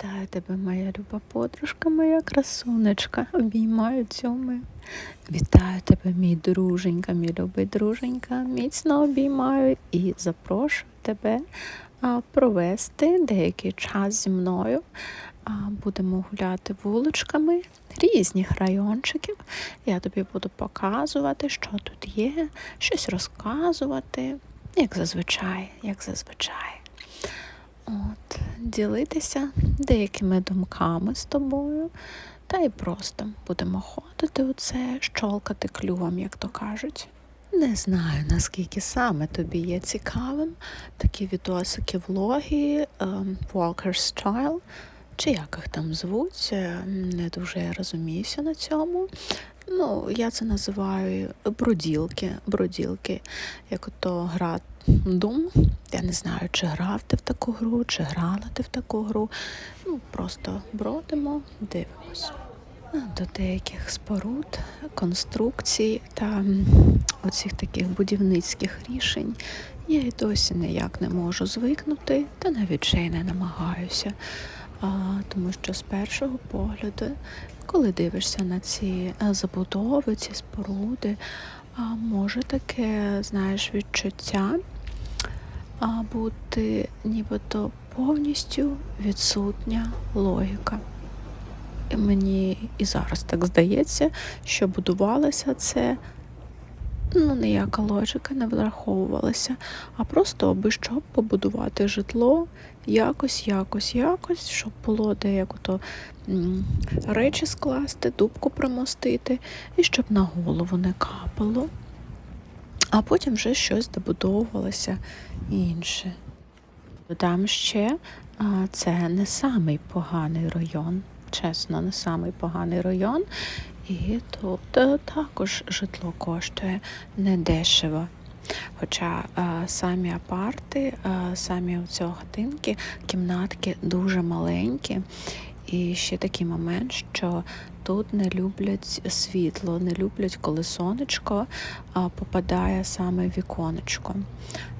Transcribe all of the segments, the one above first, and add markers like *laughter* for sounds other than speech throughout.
Вітаю тебе, моя люба подружка, моя красунечка. Обіймаю цьому. Вітаю тебе, мій друженька, мій любий друженька. Міцно обіймаю і запрошую тебе провести деякий час зі мною. Будемо гуляти вуличками різних райончиків. Я тобі буду показувати, що тут є, щось розказувати, як зазвичай, як зазвичай. Ділитися деякими думками з тобою, та й просто будемо ходити у це, щолкати клювом, як то кажуть. Не знаю, наскільки саме тобі є цікавим такі відосики, влоги, ем, Walker Style, чи як їх там звуть, е, не дуже я розуміюся на цьому. Ну, я це називаю броділки, броділки, як ото гра Doom. Я не знаю, чи грав ти в таку гру, чи грала ти в таку гру. Ну, просто бродимо, дивимося. До деяких споруд, конструкцій та оцих таких будівницьких рішень я й досі ніяк не можу звикнути, та навіть ще й не намагаюся. А, тому що з першого погляду, коли дивишся на ці е, забудови, ці споруди, а, може таке, знаєш, відчуття а, бути нібито повністю відсутня логіка. І мені і зараз так здається, що будувалося це, ну, ніяка логіка не враховувалася, а просто аби щоб побудувати житло якось, якось, якось, щоб було де як речі скласти, дубку примостити, і щоб на голову не капало. А потім вже щось добудовувалося інше. Додам ще, це не самий поганий район, чесно, не самий поганий район. І тут е, також житло коштує недешево. Хоча а, самі апарти, а, самі оці хатинки, кімнатки дуже маленькі. І ще такий момент, що тут не люблять світло, не люблять, коли сонечко попадає саме в віконечко.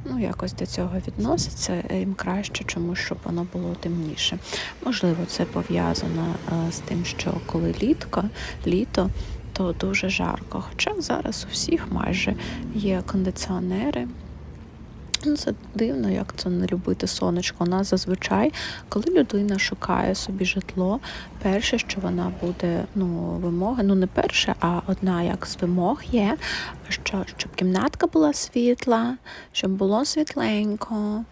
Ну, якось до цього відноситься їм краще, чому щоб воно було темніше. Можливо, це пов'язано з тим, що коли літко, літо, то дуже жарко. Хоча зараз у всіх майже є кондиціонери. Це дивно, як це не любити сонечко. У нас зазвичай, коли людина шукає собі житло, перше, що вона буде, ну, вимоги, ну не перше, а одна як з вимог є, що щоб кімнатка була світла, щоб було світленько,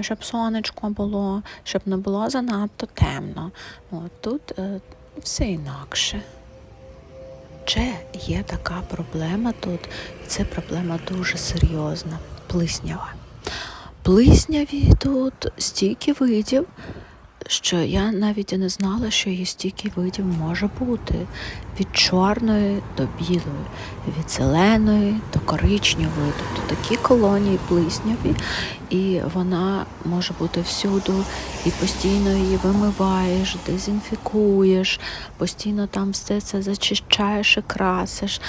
щоб сонечко було, щоб не було занадто темно. От тут е, все інакше. Ще є така проблема тут, і це проблема дуже серйозна плиснява. Плисняві тут стільки видів, що я навіть і не знала, що її стільки видів може бути. Від чорної до білої, від зеленої до коричневої. Тобто такі колонії плисняві, і вона може бути всюду, і постійно її вимиваєш, дезінфікуєш, постійно там все це зачищаєш і красиш.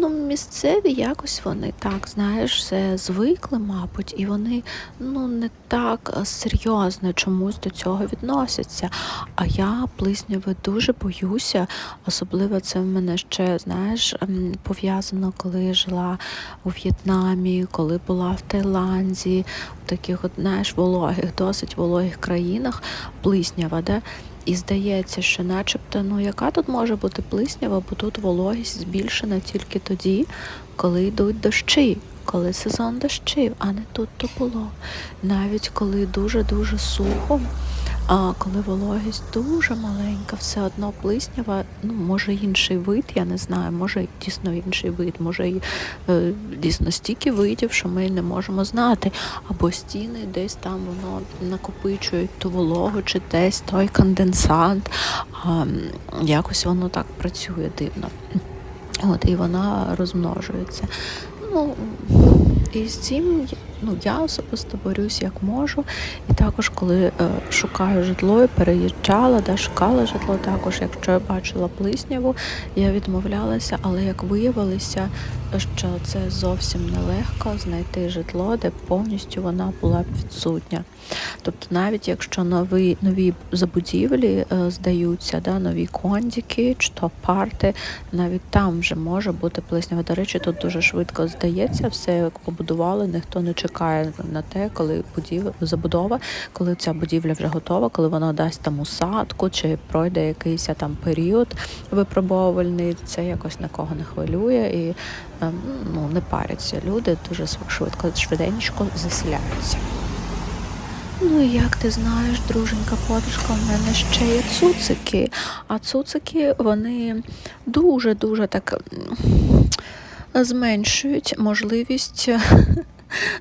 Ну, місцеві якось вони так, знаєш, звикли, мабуть, і вони ну не так серйозно чомусь до цього відносяться. А я плисняви дуже боюся, особливо це в мене ще, знаєш, пов'язано, коли жила у В'єтнамі, коли була в Таїланді, в таких, от, знаєш, вологих, досить вологих країнах, плиснява, де. І здається, що начебто, ну яка тут може бути плиснява, бо тут вологість збільшена тільки тоді, коли йдуть дощі, коли сезон дощів, а не тут то було. Навіть коли дуже-дуже сухо, а коли вологість дуже маленька, все одно плиснява, ну, може інший вид, я не знаю, може дійсно інший вид, може і е, дійсно стільки видів, що ми не можемо знати. Або стіни десь там воно накопичують ту вологу, чи десь той конденсант. А, якось воно так працює дивно. От, і вона розмножується. Ну, і з цим ну я особисто борюсь як можу. Також, коли е, шукаю житло і переїжджала, да, шукала житло, також, якщо я бачила плисняву, я відмовлялася, але як виявилося, що це зовсім нелегко знайти житло, де повністю вона була б відсутня. Тобто, навіть якщо нові нові забудівлі е, здаються, да, нові кондіки чи то парти, навіть там вже може бути плеснява. До речі, тут дуже швидко здається, все як побудували, ніхто не чекає на те, коли будів... забудова, коли ця будівля вже готова, коли вона дасть там усадку, чи пройде якийсь там період випробовувальний, це якось нікого не хвилює і ем, ну, не паряться. Люди дуже швидко, швиденько заселяються. Ну і як ти знаєш, друженька подружка, у мене ще є цуцики. А цуцики вони дуже-дуже так зменшують можливість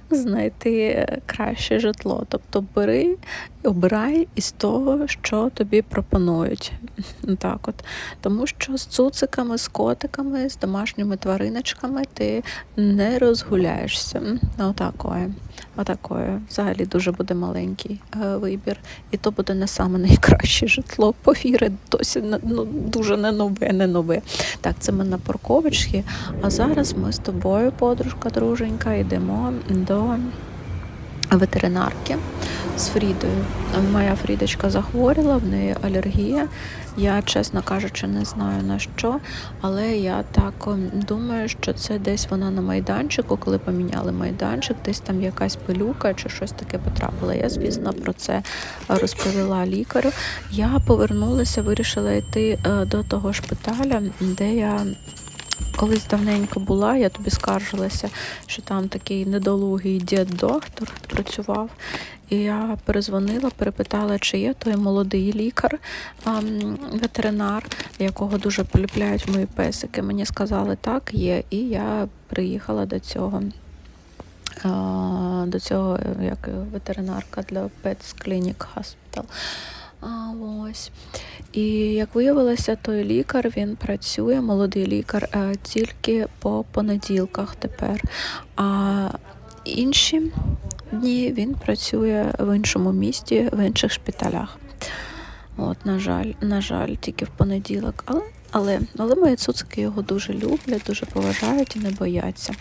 знайти краще житло. Тобто бери, обирай із того, що тобі пропонують. *laughs* Так от. Тому що з цуциками, з котиками, з домашніми твариночками ти не розгуляєшся. Отакое. Отакое. Взагалі дуже буде маленький е, вибір. І то буде не саме найкраще житло. Повіри, досі ну, дуже не нове, не нове. Так, це ми на парковочці. А зараз ми з тобою, подружка, друженька, йдемо до ветеринарки з Фрідою. Моя Фрідочка захворіла, в неї алергія. Я, чесно кажучи, не знаю на що, але я так думаю, що це десь вона на майданчику, коли поміняли майданчик, десь там якась пилюка чи щось таке потрапила. Я, звісно, про це розповіла лікарю. Я повернулася, вирішила йти е, до того шпиталя, де я Колись давненько була, я тобі скаржилася, що там такий недолугий дід-доктор працював. І я перезвонила, перепитала, чи є той молодий лікар, ветеринар, якого дуже полюбляють мої песики. Мені сказали, так, є. І я приїхала до цього. До цього як ветеринарка для Pets Clinic Hospital. А, ось. І як виявилося, той лікар він працює, молодий лікар, е, тільки по понеділках тепер. А інші дні він працює в іншому місті, в інших шпиталях. От, На жаль, на жаль, тільки в понеділок. Але але, але мої цуцики його дуже люблять, дуже поважають і не бояться.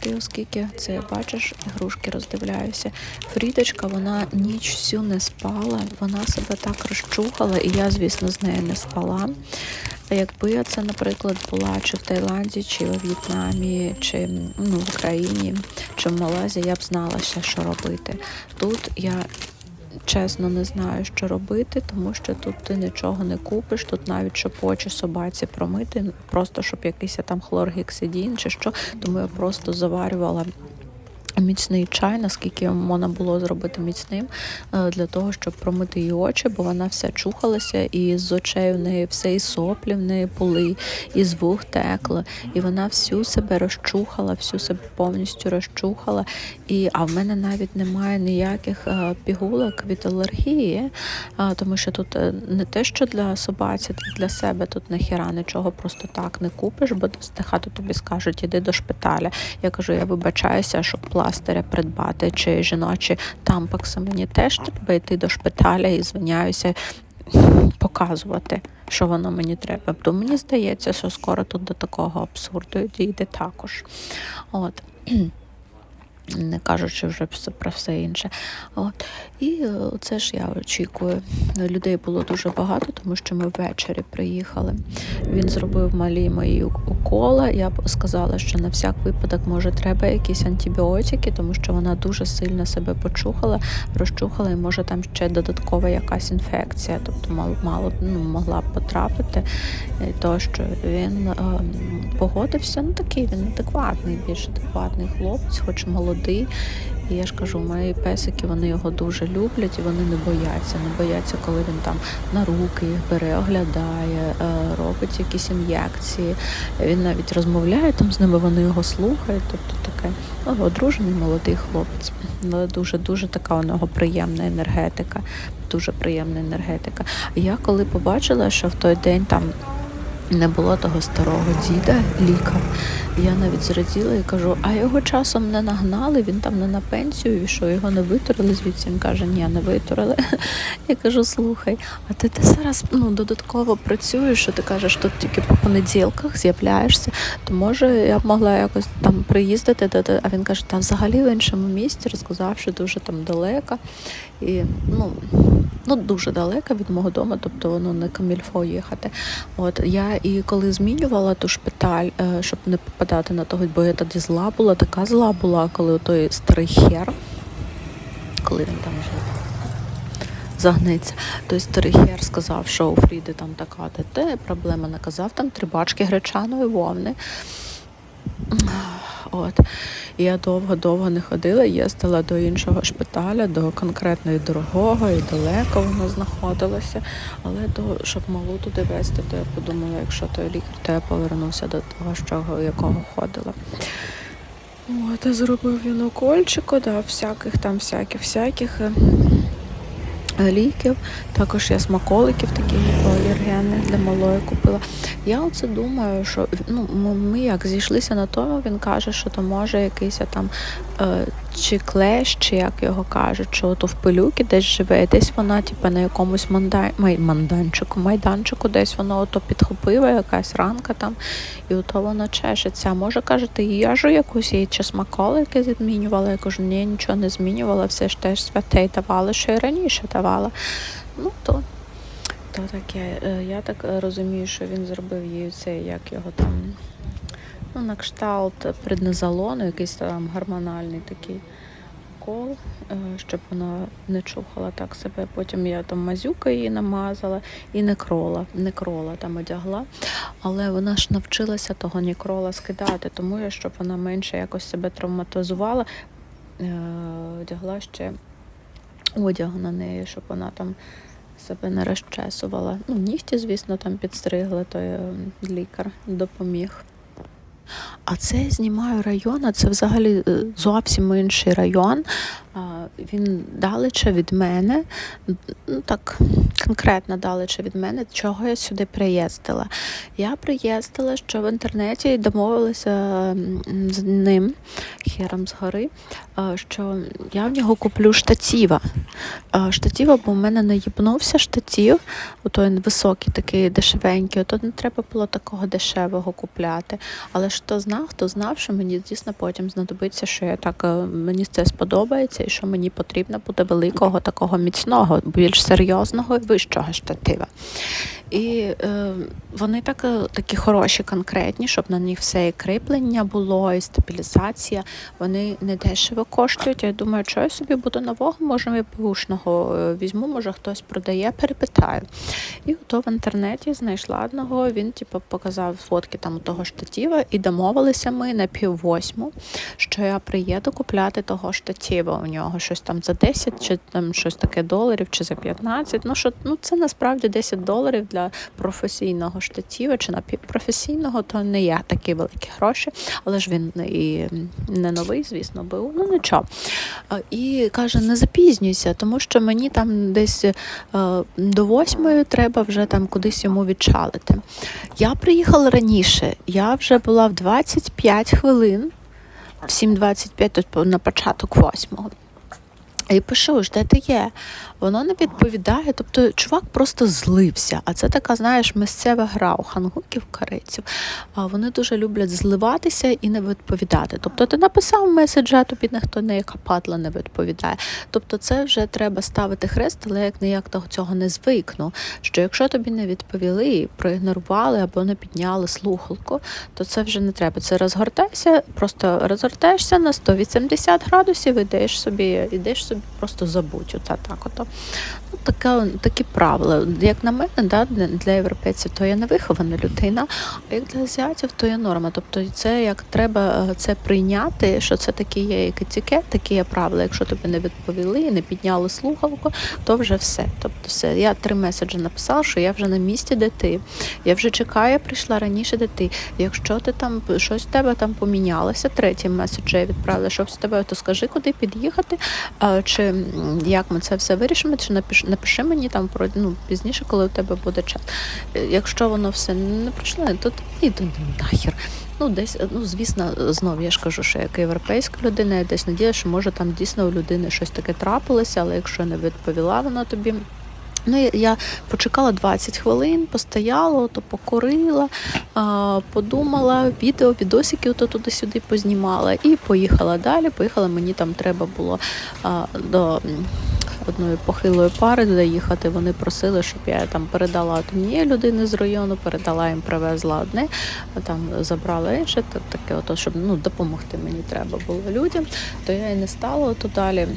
Ти оскільки це бачиш, ігрушки роздивляюся. Фрідочка, вона ніч всю не спала, вона себе так розчухала, і я, звісно, з нею не спала. Якби я це, наприклад, була чи в Таїланді, чи у В'єтнамі, чи ну, в Україні, чи в Малайзії, я б знала ще, що робити. Тут я чесно не знаю, що робити, тому що тут ти нічого не купиш. Тут навіть щоб очі собаці промити, просто щоб якийсь там хлоргексидін чи що, тому я просто заварювала міцний чай, наскільки можна було зробити міцним е, для того, щоб промити її очі, бо вона вся чухалася, і з очей в неї все і соплі в неї були, і з вух текла, і вона всю себе розчухала, всю себе повністю розчухала. І, А в мене навіть немає ніяких е, пігулок від алергії, тому що тут е, не те, що для собаці, для себе тут нахіра нічого просто так не купиш, бо хату тобі скажуть, іди до шпиталя. Я кажу, я вибачаюся, щоб пластиря придбати, чи жіночі тампакси. Мені теж треба йти до шпиталя і звиняюся, показувати, що воно мені треба. Бо мені здається, що скоро тут до такого абсурду дійде також. От не кажучи вже про все інше. От. І е, це ж я очікую. Людей було дуже багато, тому що ми ввечері приїхали. Він зробив малі мої уколи. Я сказала, що на всяк випадок, може, треба якісь антибіотики, тому що вона дуже сильно себе почухала, розчухала, і може там ще додаткова якась інфекція, тобто мало мало ну, могла потрапити. І то, що він е, погодився, ну такий він адекватний, більш адекватний хлопець, хоч молодий молодий. І я ж кажу, мої песики вони його дуже люблять і вони не бояться. Не бояться, коли він там на руки їх бере, оглядає, е, робить якісь ін'єкції. Він навіть розмовляє там з ними, вони його слухають. Тобто таке ну, одружений молодий хлопець. Дуже-дуже така у нього приємна енергетика. Дуже приємна енергетика. Я коли побачила, що в той день там не було того старого діда, лікар. І Я навіть зраділа і кажу, а його часом не нагнали, він там не на пенсію, що його не витурили звідси. Він каже, ні, не витурили. *laughs* Я кажу, слухай, а ти, ти зараз ну, додатково працюєш, що ти кажеш, тут тільки по понеділках з'являєшся, то може я б могла якось там приїздити, а він каже, та взагалі в іншому місті, розказав, що дуже там далеко. І ну, ну дуже далеко від мого дому, тобто воно не камільфо їхати. От я і коли змінювала ту шпиталь, е, щоб не попадати на того, бо я тоді зла була, така зла була, коли той старий хер, коли він там жив. Загниться. Той старий хер сказав, що у Фріди там така те проблема наказав там три бачки гречаної вовни. От. Я довго-довго не ходила, їздила до іншого шпиталя, до конкретно і дорогого, і далеко воно знаходилося. Але то, щоб малу туди везти, то я подумала, якщо той лікар, то я повернуся до того, чого якого ходила. От, зробив він укольчику, дав всяких там всяких всяких ліків. Також я смаколиків таких алергенних для малої купила. Я оце думаю, що ну, ми як зійшлися на тому, він каже, що то може якийсь там е, чи клещ, чи як його кажуть, що то в пилюки десь живе, десь вона, типу, на якомусь мандай, манданчику, майданчику, десь воно ото підхопила, якась ранка там, і ото воно чешеться. А може, каже, ти їжу якусь їй чи смаколики змінювала? Я кажу, ні, нічого не змінювала, все ж теж святей давали, що і раніше давала. Ну, то то таке. Е, Я так е, розумію, що він зробив їй це, як його там, ну, на кшталт преднизолону, якийсь там гормональний такий укол, е, щоб вона не чухала так себе. Потім я там мазюка її намазала і некрола, некрола там одягла. Але вона ж навчилася того нікрола скидати, тому я, щоб вона менше якось себе травматизувала, е, одягла ще одяг на неї, щоб вона там себе не розчесувала. Ну, нігті, звісно, там підстригли, то е, лікар допоміг. А це знімаю район, а це взагалі е, зовсім інший район. Він далече від мене, ну так конкретно далече від мене, чого я сюди приїздила. Я приїздила, що в інтернеті домовилася з ним, хером згори, а, що я в нього куплю штатіва. Штатіва, бо в мене не їбнувся штатів, той високий, такий дешевенький, то не треба було такого дешевого купляти. Але хто знав, хто знав, що мені дійсно потім знадобиться, що я так е, мені це сподобається, і що мені потрібно буде великого, такого міцного, більш серйозного і вищого штатива. І е, вони так, е, такі хороші, конкретні, щоб на них все і кріплення було, і стабілізація. Вони не дешево коштують. Я думаю, що я собі буду нового, може, і бушного візьму, може хтось продає, перепитаю. І то в інтернеті знайшла одного, він типу, показав фотки там того штатива, і домовилися ми на пів восьму, що я приїду купляти того штатива у нього щось там за 10, чи там щось таке доларів, чи за 15. Ну, що, ну це насправді 10 доларів для професійного штатива чи напівпрофесійного, то не є такі великі гроші, але ж він і не новий, звісно, був. Ну нічого. І каже, не запізнюйся, тому що мені там десь е, до восьмої треба вже там кудись йому відчалити. Я приїхала раніше, я вже була в 25 хвилин, в 7.25, тобто на початок восьмого. І пишу, ж де ти є? Воно не відповідає. Тобто чувак просто злився. А це така, знаєш, місцева гра у хангуків. А вони дуже люблять зливатися і не відповідати. Тобто ти написав меседж, а тобі ніхто не яка падла не відповідає. Тобто, це вже треба ставити хрест, але як ніяк того цього не звикну. Що якщо тобі не відповіли, проігнорували або не підняли слухалку, то це вже не треба. Це розгортайся, просто розгортаєшся на 180 градусів, ідеш собі, ідеш собі, просто забудь. Ота так ото. Ну, таке, такі правила. Як на мене, да, для, європейців, то я не вихована людина, а як для азіатів, то є норма. Тобто це як треба це прийняти, що це такі є як етикет, такі є правила. Якщо тобі не відповіли, не підняли слухавку, то вже все. Тобто все. Я три меседжі написала, що я вже на місці, де ти. Я вже чекаю, прийшла раніше, де ти. Якщо ти там щось в тебе там помінялося, третій меседж я відправила, що з тебе, то скажи, куди під'їхати, чи як ми це все вирішимо, чи напиши, напиши мені там про ну, пізніше, коли у тебе буде час. Е, Якщо воно все не пройшло, то іди нахер. Ну, десь, ну, звісно, знову я ж кажу, що як європейська людина, я десь надію, що може там дійсно у людини щось таке трапилося, але якщо не відповіла вона тобі. Ну, я, почекала 20 хвилин, постояла, то покурила, а, подумала, відео, відосики ото туди-сюди познімала і поїхала далі. Поїхала, мені там треба було до одної похилої пари доїхати. Вони просили, щоб я там передала однієї людини з району, передала їм, привезла одне, а там забрала інше. Так, таке, ото, щоб ну, допомогти мені треба було людям, то я і не стала ото далі.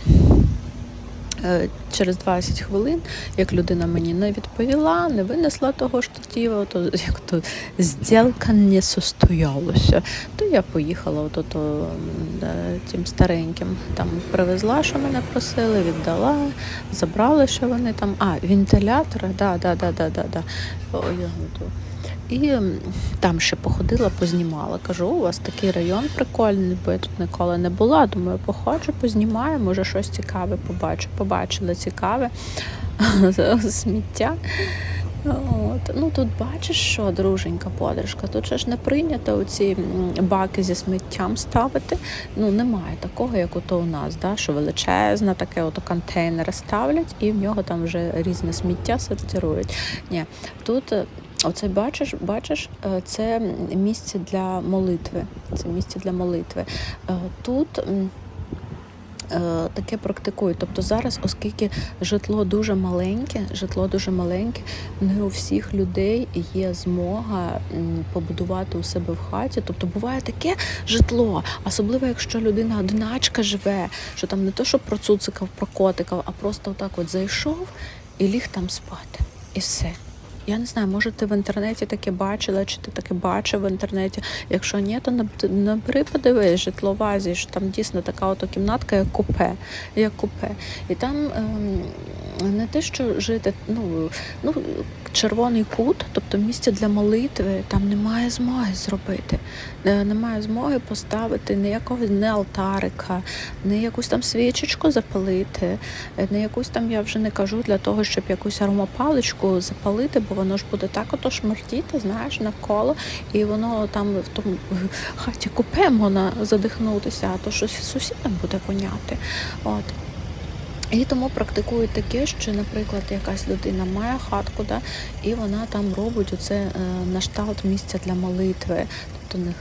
Е, Через 20 хвилин, як людина мені не відповіла, не винесла того штатива, то як то зділка не состоялася, то я поїхала от ото, м, е, тим стареньким. Там привезла, що мене просили, віддала, забрали, що вони там. А, вентилятори, да, да, да, да, да, да. Ой, я готова. І там ще походила, познімала. Кажу, у вас такий район прикольний, бо я тут ніколи не була. Думаю, походжу, познімаю, може щось цікаве побачу. Побачила цікаве *laughs* сміття. От. Ну тут бачиш, що друженька подружка, тут же ж не прийнято оці баки зі сміттям ставити. Ну немає такого, як ото у нас, да, що величезна, таке ото контейнери ставлять, і в нього там вже різне сміття сортирують. Ні, тут. Оце бачиш, бачиш, е, це місце для молитви. Це місце для молитви. Е, Тут е, таке практикують. Тобто зараз, оскільки житло дуже маленьке, житло дуже маленьке, не у всіх людей є змога побудувати у себе в хаті. Тобто буває таке житло, особливо якщо людина одиначка живе, що там не то, що про цуциків, про котиків, а просто отак от зайшов і ліг там спати. І все. Я не знаю, може ти в інтернеті таке бачила, чи ти таке бачив в інтернеті. Якщо ні, то наб- набери подивись житло в Азії, що там дійсно така ото кімнатка, як купе, як купе. І там ем, не те, що жити, ну, ну червоний кут, тобто місце для молитви, там немає змоги зробити. Е, Немає змоги поставити ніякого не алтарика, не якусь там свічечку запалити, е, не якусь там, я вже не кажу для того, щоб якусь аромапаличку запалити, бо воно ж буде так ото шмердіти, знаєш, навколо, і воно там в тому хаті купе можна задихнутися, а то щось сусідам буде воняти. От. І тому практикують таке, що, наприклад, якась людина має хатку, да, і вона там робить оце е, на штат місця для молитви. Тобто не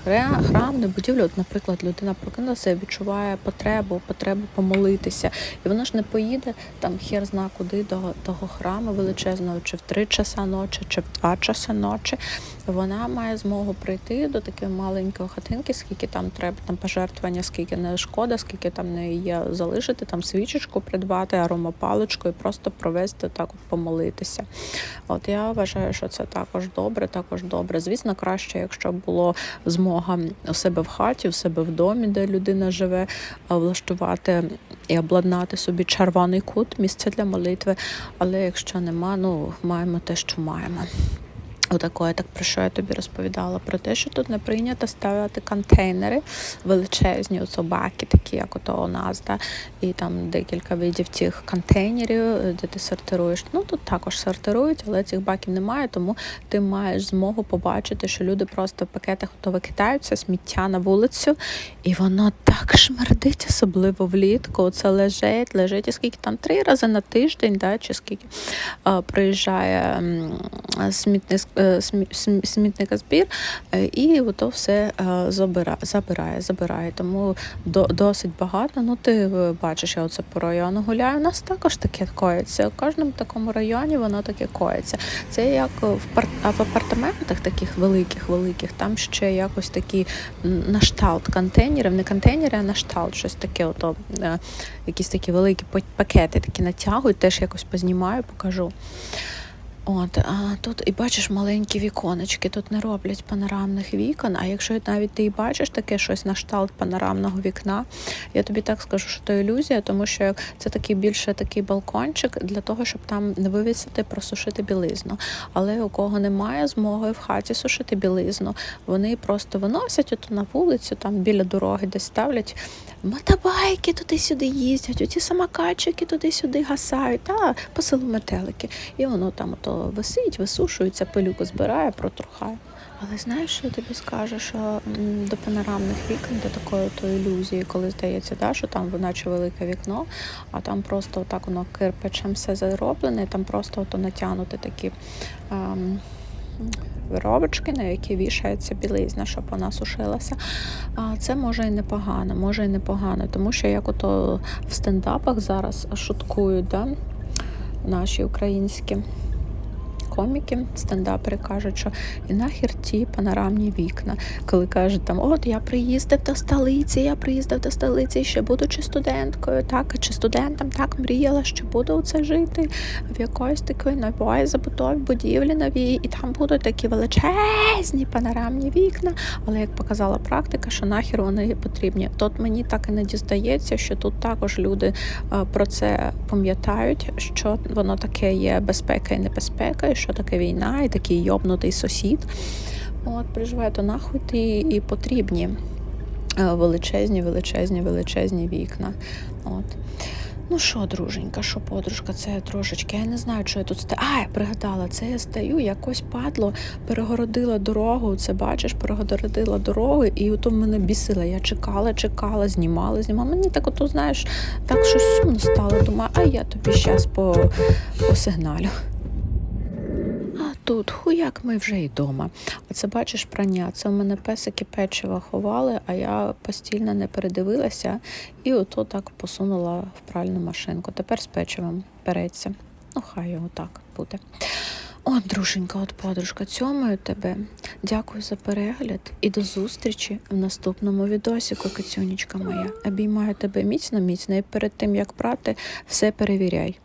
храм, не будівля. От, наприклад, людина прокинулася і відчуває потребу, потребу помолитися. І вона ж не поїде там хер зна куди до того храму величезного, чи в три часа ночі, чи в два часа ночі. Вона має змогу прийти до такої маленької хатинки, скільки там треба, там пожертвування, скільки не шкода, скільки там не є залишити, там свічечку придбати, аромапаличку і просто провести так, помолитися. От я вважаю, що це також добре, також добре. Звісно, краще, якщо було змога у себе в хаті, у себе в домі, де людина живе, влаштувати і обладнати собі червоний кут, місце для молитви. Але якщо нема, ну маємо те, що маємо. Отакое, так про що я тобі розповідала? Про те, що тут не прийнято ставити контейнери величезні, от собаки, такі, як ото у нас, да? і там декілька видів цих контейнерів, е, де ти сортируєш. Ну тут також сортирують, але цих баків немає, тому ти маєш змогу побачити, що люди просто в пакетах то викидаються сміття на вулицю, і воно так шмердить, особливо влітку. Це лежить, лежить, і скільки там три рази на тиждень, да, чи скільки е, приїжджає м, е, смі, смі- смітникозбір, е, і ото все е, забирає, забирає. Тому досить багато. Ну, ти бачиш, я оце по району гуляю. У нас також таке коїться. У кожному такому районі воно таке коїться. Це як в, пар... в апартаментах таких великих, великих, там ще якось такі м, на шталт контейнерів, не контейнери, а на шталт, щось таке, ото, якісь такі великі па- пакети такі натягують, теж якось познімаю, покажу. От, а тут і бачиш маленькі віконечки, тут не роблять панорамних вікон. А якщо навіть ти і бачиш таке щось на кшталт панорамного вікна, я тобі так скажу, що то ілюзія, тому що це такий більше такий балкончик для того, щоб там не вивісити, просушити білизну. Але у кого немає змоги в хаті сушити білизну, вони просто виносять ото на вулицю, там біля дороги десь ставлять мотобайки туди-сюди їздять, оті самокатчики туди-сюди гасають, та по селу метелики. І воно там ото висить, висушується, пилюку збирає, протрухає. Але знаєш, що я тобі скажу, що до панорамних вікон, до такої то ілюзії, коли здається, да, що там наче велике вікно, а там просто так воно кирпичем все зароблене, там просто ото натягнути такі ем, виробочки, на які вішається білизна, щоб вона сушилася. А це може і непогано, може і непогано, тому що як ото в стендапах зараз шуткують, да, наші українські коміки, стендапери кажуть, що і нахер ті панорамні вікна. Коли кажуть там, от я приїздив до столиці, я приїздив до столиці, ще будучи студенткою, так чи студентом, так мріяла, що буду у це жити в якоїсь такої нової забудові будівлі новій, і там будуть такі величезні панорамні вікна. Але як показала практика, що нахер вони потрібні. Тут мені так і не дізнається, що тут також люди е, про це пам'ятають, що воно таке є безпека і небезпека, і що таке війна, і такий йобнутий сусід. От, переживає, то нахуй ти і потрібні е, величезні, величезні, величезні вікна. От. Ну що, друженька, що подружка, це трошечки. Я не знаю, що я тут стою. А, я пригадала, це я стою, якось падло, перегородила дорогу. Це бачиш, перегородила дорогу, і ото мене бісила. Я чекала, чекала, знімала, знімала. Мені так ото, знаєш, так щось сумно стало. Думаю, а я тобі щас по, по сигналю. Тут хуяк ми вже й дома. Оце бачиш прання. Це у мене песики печиво ховали, а я постільно не передивилася і ото так посунула в пральну машинку. Тепер з печивом переться. Ну, хай його так буде. От, друженька, от подружка, цьомаю тебе. Дякую за перегляд і до зустрічі в наступному відосіку, Кацюнічка моя. Обіймаю тебе міцно, міцно, і перед тим як прати, все перевіряй.